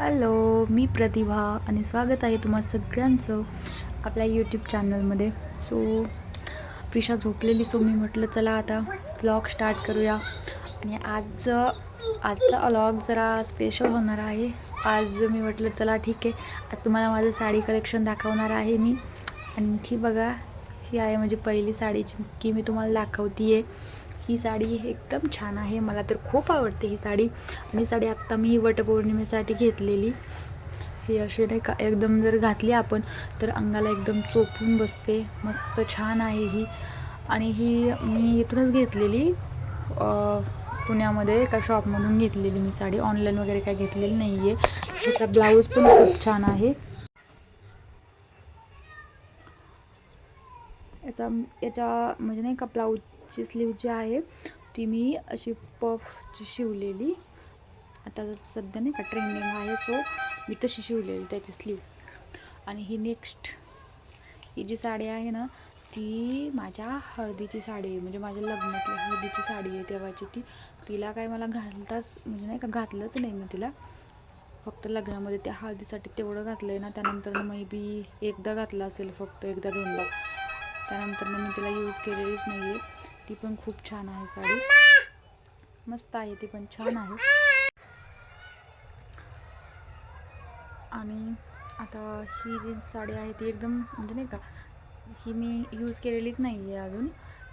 Hello मी प्रतिभा आणि स्वागत आहे तुम्हा सगळ्यांचं आपल्या यूट्यूब चॅनलमध्ये सो प्रिशा झोपलेली सो मी म्हटलं चला आता ब्लॉग स्टार्ट करूया. आणि आज आजचा अलॉग जरा स्पेशल होणार आहे. आज मी म्हटलं चला ठीक आहे. आज तुम्हाला माझं साडी कलेक्शन दाखवणार आहे मी. आणखी बघा ही आहे म्हणजे पहिली साडीची की मी तुम्हाला दाखवते आहे ही साडी एकदम छान आहे. मला तर खूप आवडते ही साडी. आणि साडी आत्ता मी वटपौर्णिमेसाठी घेतलेली. ही अशी नाही का एकदम जर घातली आपण तर अंगाला एकदम चोपून बसते. मस्त छान आहे ही. आणि ही मी इथूनच घेतलेली. पुण्यामध्ये एका शॉपमधून घेतलेली मी साडी. ऑनलाईन वगैरे काय घेतलेली नाही आहे त्याचा ब्लाऊज पण खूप छान आहे. याचा याच्या म्हणजे नाही का ब्लाऊज ची स्लीव जी आहे ती मी अशी पफची शिवलेली. आता सध्या नाही का ट्रेंडिंग आहे सो मी तशी शिवलेली त्याची स्लीव आणि ही नेक्स्ट ही जी साडी आहे ना ती माझ्या हळदीची साडी आहे. म्हणजे माझ्या लग्नातली हळदीची साडी आहे तेव्हाची ती. तिला काय मला घालताच म्हणजे नाही का घातलंच नाही मी तिला. फक्त लग्नामध्ये त्या हळदीसाठी तेवढं घातलं आहे ना त्यानंतर मे बी एकदा घातलं असेल फक्त एकदा दोनदा. त्यानंतर मी तिला यूज केलेलीच नाही आहे ती पण खूप छान आहे साडी. मस्त आहे ती पण छान आहे. आणि आता ही जी साडी आहे ती एकदम म्हणजे नाही का ही मी यूज केलेलीच नाही आहे अजून.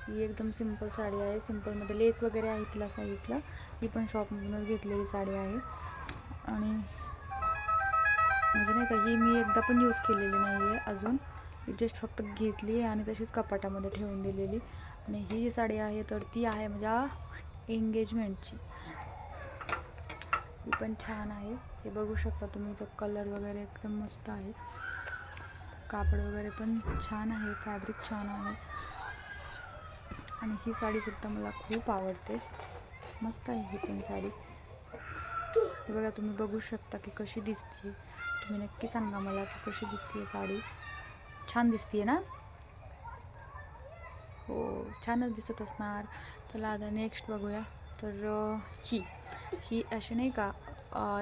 ही एकदम सिंपल साडी आहे. सिंपलमध्ये लेस वगैरे आहे तिला साईडला. ही पण शॉपमधूनच घेतलेली साडी आहे. आणि म्हणजे नाही का ही मी एकदा पण यूज केलेली नाही आहे अजून जस्ट फक्त घेतली आहे आणि तशीच कपाटामध्ये ठेवून दिलेली. आणि ही जी साडी आहे तर ती आहे माझ्या एंगेजमेंटची ही पण छान आहे. हे बघू शकता तुम्ही तो कलर वगैरे एकदम मस्त आहे. कापड वगैरे पण छान आहे फॅब्रिक छान आहे. आणि ही साडीसुद्धा मला खूप आवडते. मस्त आहे ही पण साडी. बघा तुम्ही बघू शकता की कशी दिसते तुम्ही नक्की सांगा मला की कशी दिसते साडी. छान दिसते ना? हो छानच दिसत असणार. चला आता नेक्स्ट बघूया. तर ही ही अशी नाही का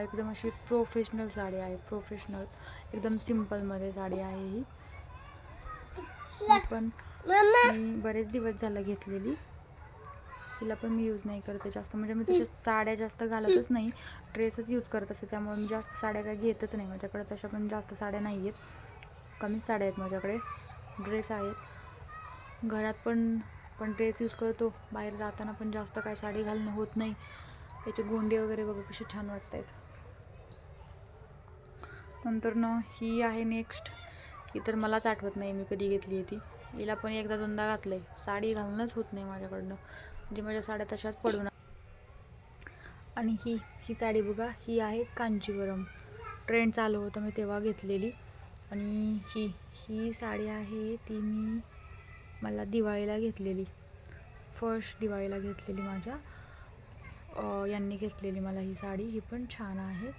एकदम अशी प्रोफेशनल साडी आहे. प्रोफेशनल एकदम सिम्पलमध्ये साडी आहे ही. पण मी बरेच दिवस झालं घेतलेली. हिला पण मी यूज नाही करते जास्त. म्हणजे मी तशा साड्या जास्त घालतच नाही. ड्रेसच यूज करत असते त्यामुळे मी जास्त साड्या काय घेतच नाही. माझ्याकडे तशा पण जास्त साड्या नाही आहेत कमीच साड्या आहेत माझ्याकडे. ड्रेस आहेत. घरात पण पण ड्रेस यूज करतो. बाहेर जाताना पण जास्त काय साडी घालणं होत नाही. त्याचे गोंडे वगैरे बघा कसे छान वाटत आहेत नंतर न ही आहे नेक्स्ट ही तर मलाच आठवत नाही मी कधी घेतली आहे ती हिला पण एकदा दोनदा घातलं आहे साडी घालणंच होत नाही माझ्याकडनं. म्हणजे माझ्या साड्या तशाच पडून आणि ही ही साडी बघा ही आहे कांचीवरम. ट्रेंड चालू होतं मी तेव्हा घेतलेली. आणि ही ही साडी आहे ती मी मला दिवाळीला घेतलेली. फर्स्ट दिवाळीला घेतलेली माझ्या. यांनी घेतलेली मला ही साडी. ही पण छान आहे.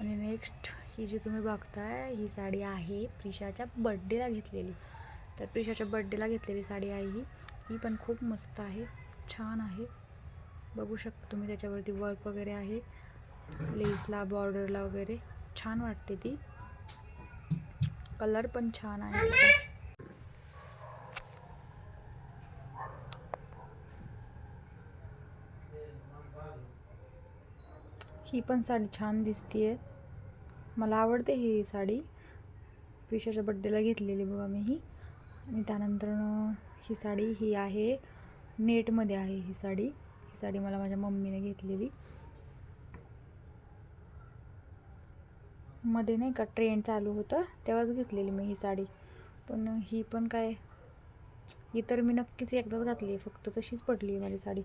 आणि नेक्स्ट ही जी तुम्ही बघताय ही साडी आहे प्रिशाच्या बड्डेला घेतलेली. तर प्रिशाच्या बड्डेला घेतलेली साडी आहे ही. ही पण खूप मस्त आहे. छान आहे. बघू शकता तुम्ही त्याच्यावरती वर्क वगैरे आहे. लेसला बॉर्डरला वगैरे. छान वाटते ती. कलर पण छान आहे त्याचा. ही पण साडी छान दिसतीये. मला आवडते ही साडी. प्रिशाच्या बड्डेला घेतलेली बघा मी ही. आणि त्यानंतर ही साडी ही आहे. नेटमध्ये आहे ही साडी. ही साडी मला माझ्या मम्मीने घेतलेली. मध्ये नाही का ट्रेंड चालू होता तेव्हाच घेतलेली मी ही साडी. पण ही पण काय ही तर मी नक्कीच एकदाच घातली आहे फक्त तशीच पडली आहे माझी साडी.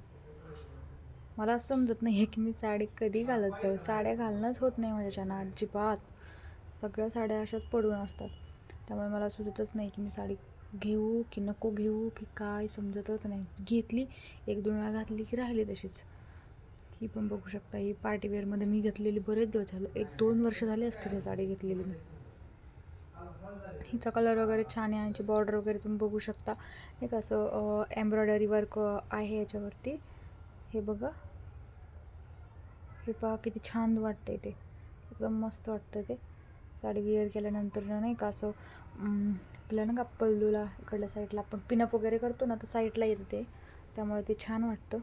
मला असं समजत नाही आहे की मी साडी कधी घालत जाऊ साड्या घालणंच होत नाही माझ्याच्यानं अजिबात. सगळ्या साड्या अशाच पडून असतात. त्यामुळे मला सुचतच नाही की मी साडी घेऊ की नको घेऊ की काय समजतच नाही. घेतली एक दोन वेळा घातली की राहिली तशीच. ही पण बघू शकता ही पार्टीवेअरमध्ये मी घेतलेली बरेच दिवस झालं. एक दोन वर्ष झाले असतील ही साडी घेतलेली मी. हिचा कलर वगैरे छान आहे. यांची बॉर्डर वगैरे तुम्ही बघू शकता. एक असं एम्ब्रॉयडरी वर्क आहे याच्यावरती. हे बघा. हे पहा किती छान वाटतंय ते. एकदम मस्त वाटतं ते. साडी वेअर केल्यानंतर ना नाही का असं आपल्या ना का पल्लूला इकडल्या साईडला आपण पिनअप वगैरे करतो ना तर साईडला येतं ते. त्यामुळे ते छान वाटतं.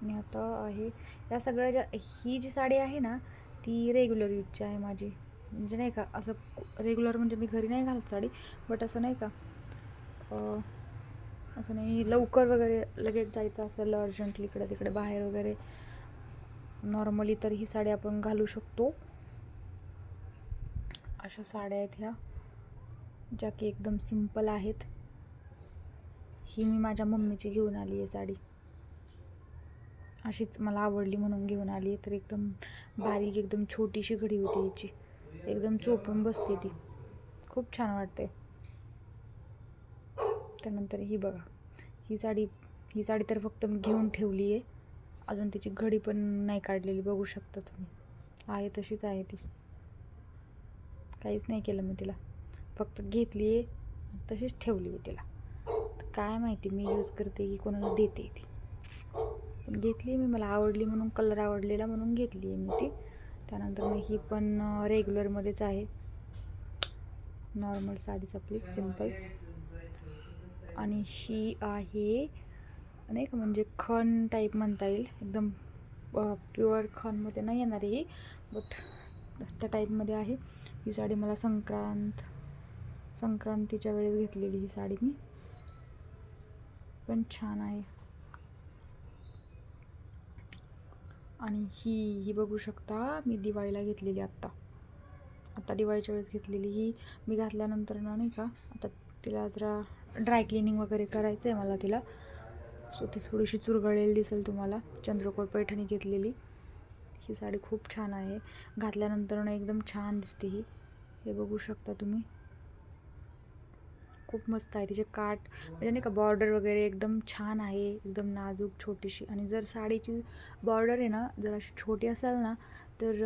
आणि आता आहे या सगळ्या ज्या ही जी साडी आहे ना ती रेग्युलर यूजची आहे माझी. म्हणजे नाही का असं रेग्युलर म्हणजे मी घरी नाही घालत साडी बट असं नाही का असं नाही लवकर वगैरे लगेच जायचं असेल अर्जंटली इकडे तिकडे बाहेर वगैरे नॉर्मली तर ही साडी आपण घालू शकतो. अशा साड्या आहेत ह्या ज्या की एकदम सिंपल आहेत. ही मी माझ्या मम्मीची घेऊन आली आहे साडी. अशीच मला आवडली म्हणून घेऊन आली आहे तर एकदम बारीक एकदम छोटीशी घडी होती याची. एकदम चोपून बसते ती. खूप छान वाटते त्यानंतर ही बघा ही साडी ही साडी तर फक्त मी घेऊन ठेवली आहे. अजून त्याची घडी पण नाही काढलेली बघू शकता तुम्ही. आहे तशीच आहे ती. काहीच नाही केलं मी तिला. फक्त घेतली आहे तशीच ठेवली आहे तिला. काय माहिती मी यूज करते की कोणाला देते ती. पण घेतली मी मला आवडली म्हणून कलर आवडलेला म्हणून घेतली आहे मी ती. त्यानंतर मग ही पण रेग्युलरमध्येच आहे. नॉर्मल साडीच आपली सिंपल आणि ही आहे. नाही का म्हणजे खण टाईप म्हणता येईल. एकदम प्युअर खणमध्ये नाही येणार ही बट त्या टाईपमध्ये आहे. ही साडी मला संक्रांत संक्रांतीच्या वेळेस घेतलेली ही साडी मी. पण छान आहे. आणि ही ही बघू शकता मी दिवाळीला घेतलेली आत्ता. आता दिवाळीच्या वेळेस घेतलेली ही मी घातल्यानंतर ना नाही का आता तिला जरा ड्राय क्लिनिंग वगैरे करायचं आहे मला तिला. सो ती थोडीशी चुरगळलेली दिसेल तुम्हाला. चंद्रकोर पैठणी घेतलेली. ही साडी खूप छान आहे. घातल्यानंतर ना एकदम छान दिसते ही. हे बघू शकता तुम्ही. खूप मस्त आहे. तिचे काठ म्हणजे नाही का बॉर्डर वगैरे एकदम छान आहे. एकदम नाजूक छोटीशी. आणि जर साडीची बॉर्डर आहे ना जर अशी छोटी असेल ना तर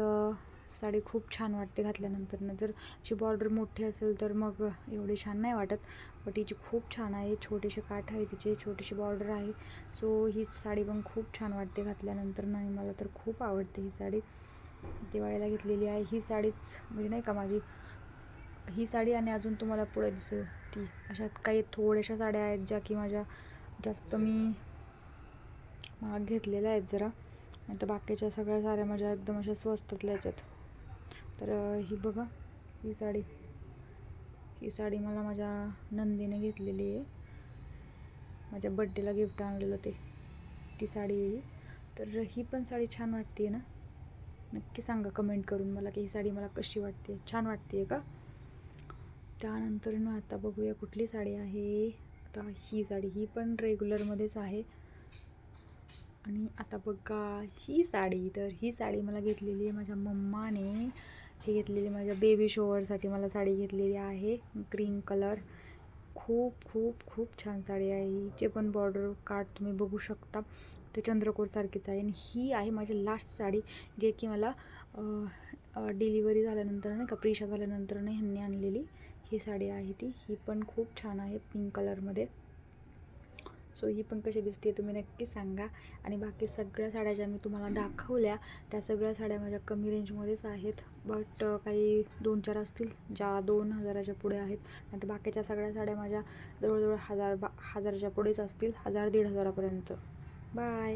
साडी खूप छान वाटते घातल्यानंतरनं. जर अशी बॉर्डर मोठी असेल तर मग एवढी छान नाही वाटत. बट हिची खूप छान आहे. छोटेसे काठ आहे तिचे. छोटीशी बॉर्डर आहे. सो ही साडी पण खूप छान वाटते घातल्यानंतर आणि मला तर खूप आवडते ही साडी. दिवाळीला घेतलेली आहे. ही साडीच म्हणजे नाही का माझी? ही साडी आणि अजून तुम्हाला पुढे दिसेल ती. अशात काही थोड्याशा साड्या आहेत ज्या की माझ्या जास्त मी महाग घेतलेल्या आहेत जरा. आणि तर बाकीच्या सगळ्या साड्या माझ्या एकदम अशा स्वस्तातल्या याच्यात तर ही बघा ही साडी. ही साडी मला माझ्या नंदीने घेतलेली आहे. माझ्या बड्डेला गिफ्ट आणलेलं ते. ती साडी आहे तर ही पण साडी छान वाटते ना? नक्की सांगा कमेंट करून मला की ही साडी मला कशी वाटते छान वाटते का? त्यानंतर ना आता बघूया कुठली साडी आहे. आता ही साडी ही पण रेग्युलरमध्येच आहे. आणि आता बघा ही साडी. तर ही साडी मला घेतलेली आहे माझ्या मम्माने. ही घेतलेली माझ्या बेबी शोवरसाठी मला साडी घेतलेली आहे ग्रीन कलर खूप खूप खूप छान साडी आहे. हिचे पण बॉर्डर कार्ड तुम्ही बघू शकता. ते चंद्रकोरसारखीच आहे. आणि ही आहे माझी लास्ट साडी जे की मला डिलिव्हरी झाल्यानंतर नाही का प्रिशा झाल्यानंतर नाही ह्यांनी आणलेली. ही साडी आहे ती. ही पण खूप छान आहे पिंक कलरमध्ये सो ही पण कशी दिसते तुम्ही नक्की सांगा. आणि बाकी सगळ्या साड्या ज्या मी तुम्हाला दाखवल्या त्या सगळ्या साड्या माझ्या कमी रेंजमध्येच आहेत. बट काही दोन चार असतील ज्या दोन हजाराच्या पुढे आहेत. नाही तर बाकीच्या सगळ्या साड्या माझ्या जवळजवळ हजार बा हजाराच्या पुढेच असतील हजार दीड हजारापर्यंत. बाय